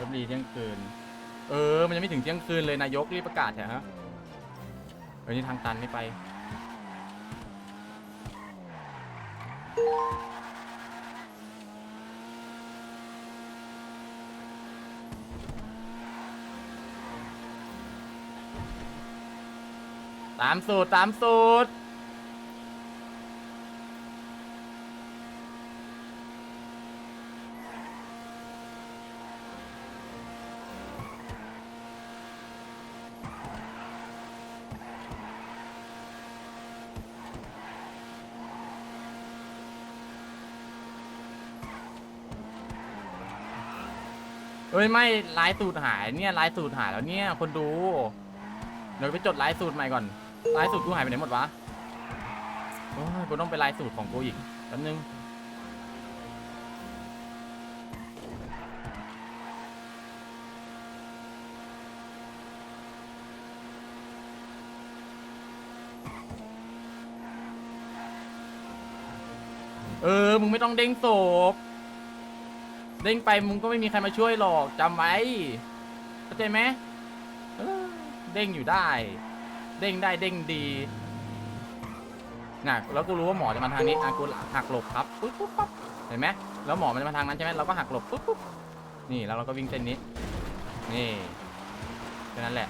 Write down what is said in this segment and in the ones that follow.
ลบบุรีเที่ยงคืน เออ มันยังไม่ถึงเที่ยงคืนเลยนายกรีบประกาศเถอะฮะเออนี่ทางตันไม่ไป ตามสูตรตามสูตร เอ้ยไม่ลายสูตรหายเนี่ยลายสูตรหายแล้วเนี่ยคนดูเดี๋ยวไปจดลายสูตรใหม่ก่อนลายสูตรกูหายไปไหนหมดวะโอ้ยกูต้องไปลายสูตรของกูอีกแป๊บนึงเออ มึงไม่ต้องเด้งศพ เด้งไปมึงก็ไม่มีใครมาช่วยหรอกจำไว้เข้าใจไหมเออเด้งอยู่ได้ เด้งได้เด้งดีน่ะแล้วกูรู้ว่าหมอจะมาทางนี้อะกูหักหลบครับปุ๊บปุ๊บปั๊บเห็นไหมแล้วหมอมันจะมาทางนั้นใช่ไหมเราก็หักหลบปุ๊บปุ๊บนี่แล้วเราก็วิ่งเส้นนี้ นี่แค่นั้นแหละ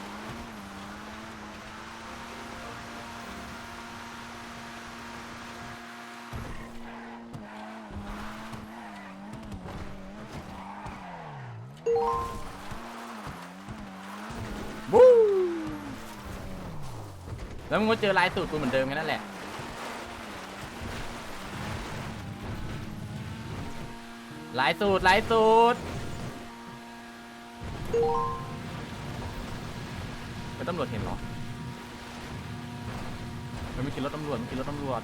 แล้วมึงก็เจอลายสูตรกูเหมือนเดิมแค่นั้นแหละลายสูตรลายสูตรเป็นตำรวจเห็นเหรอมันไม่คิดรถตำรวจไม่คิดรถตำรวจ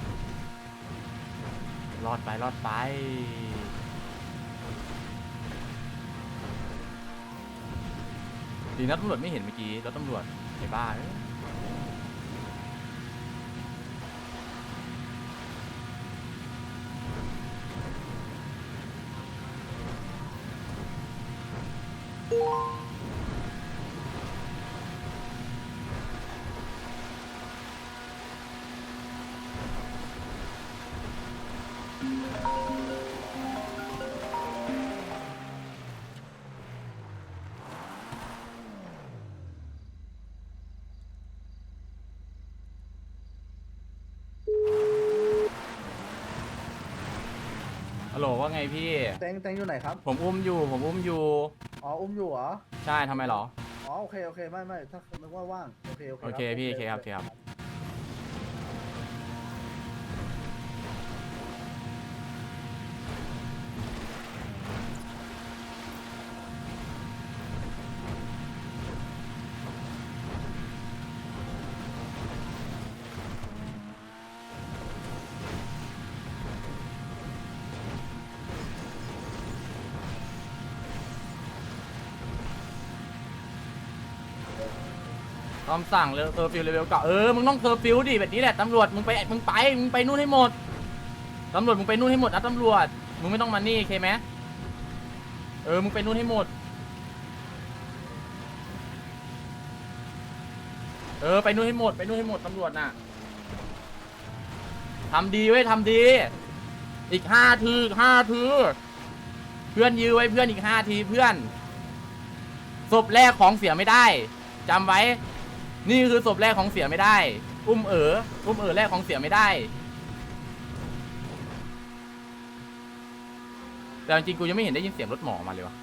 รอดไปรอดไป ดีนะตำรวจไม่เห็นเมื่อกี้รถตำรวจไอ้บ้า โหลว่าไงพี่ แตงแตงอยู่ไหนครับ ผมอุ้มอยู่ ผมอุ้มอยู่ อ๋อ อุ้มอยู่เหรอ ใช่ทำไมเหรอ อ๋อ โอเค โอเค ไม่ไม่ถ้านึกว่าว่าง โอเค โอเคโอเคพี่โอเคครับโอเคครับ คำสั่งเลยเคอร์ฟิวเลเวลเก่าเออ มึงต้องเคอร์ฟิวดิแบบนี้แหละตำรวจ มึงไป มึงไป มึงไปนู่นให้หมด ตำรวจ มึงไปนู่นให้หมดนะตำรวจ มึงไม่ต้องมานี่โอเคไหมเออ มึงไปนู่นให้หมด เออ ไปนู่นให้หมด ไปนู่นให้หมดตำรวจน่ะทำดีไว้ยทำดี อีกห้าทีอีกห้าทีเพื่อนยื้อไว้เพื่อนอีกห้าทีเพื่อนศพแรกของเสียไม่ได้จำไว้ นี่คือศพแรกของเสียไม่ได้ อุ้มเอ๋ออุ้มเอ๋อแรกของเสียไม่ได้ แต่จริงๆกูยังไม่เห็นได้ยินเสียงรถหมอมาเลยวะ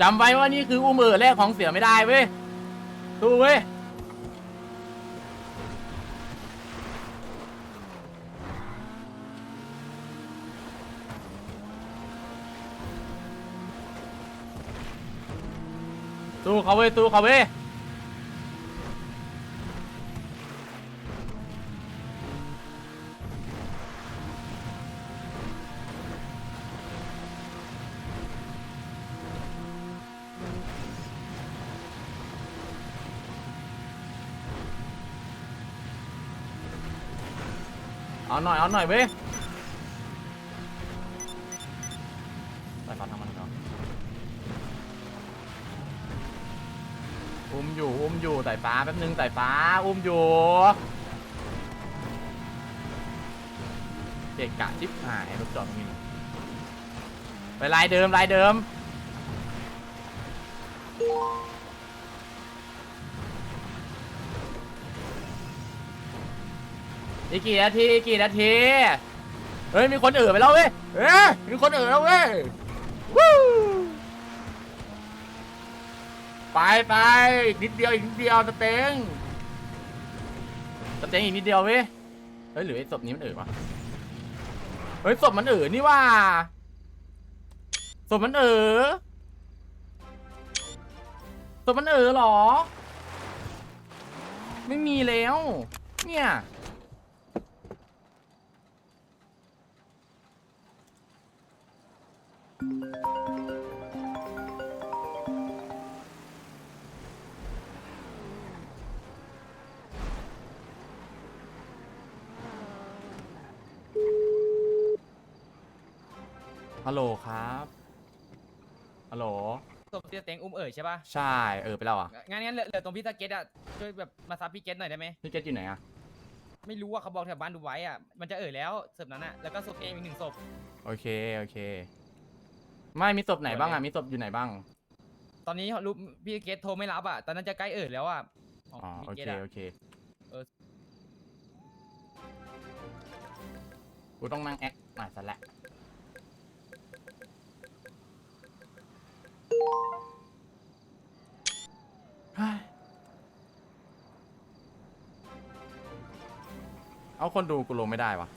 จำไว้ว่านี่คืออุ้มเอ๋อแรกของเสียไม่ได้เว้ยดูเว้ยสู้เขาเว้ยสู้เขาเว้ย เอาหน่อย เอาหน่อยเว้ยไปฟังทางมันเนาะอุ้มอยู่ อุ้มอยู่สายฟ้าแป๊บนึงสายฟ้า อุ้มอยู่เกะกะชิบหายรถจอดตรงนี้ไปลายเดิมลายเดิม อีกกี่นาทีอีกกี่นาทีเฮ้ยมีคนเอ่อไปแล้วเว้ยเฮ้ยมีคนเอ่อแล้วเว้ยวู้ไปไปอีกนิดเดียวอีกนิดเดียวสเต็งสเต็งอีกนิดเดียวเว้ยเฮ้ยหรือไอ้ศพนี้มันเอ่อวะเฮ้ยศพมันเอ่อนี่ว่าศพมันเอ่อศพมันเอ่อเหรอ ไม่มีแล้ว เนี่ย ฮัลโหลครับ ฮัลโหล ศพเตียเต็งอุ้มเอ๋ยใช่ป่ะ ใช่ เออไปแล้วอะ งั้นงั้นเหลือเหลือตรงพี่สเก็ตอะ ช่วยแบบมาซับพี่เก็ตหน่อยได้ไหม พี่เกตอยู่ไหนอะ ไม่รู้ว่าเขาบอกแถวบ้านดูไว้อะ มันจะเอ๋ยแล้วศพนั้นอะ แล้วก็ศพเองอีกหนึ่งศพ โอเค โอเค ไม่มีศพไหนบ้างอะ มีศพอยู่ไหนบ้าง ตอนนี้รู้พี่เก็ตโทรไม่รับอะ ตอนนั้นจะใกล้เอ๋ยแล้วอะอ๋อพี่โอก็เคตะโอเคเออ กูต้องนั่งแอคหน่อยซะและ้ เอาคนดูกูลงไม่ได้วะ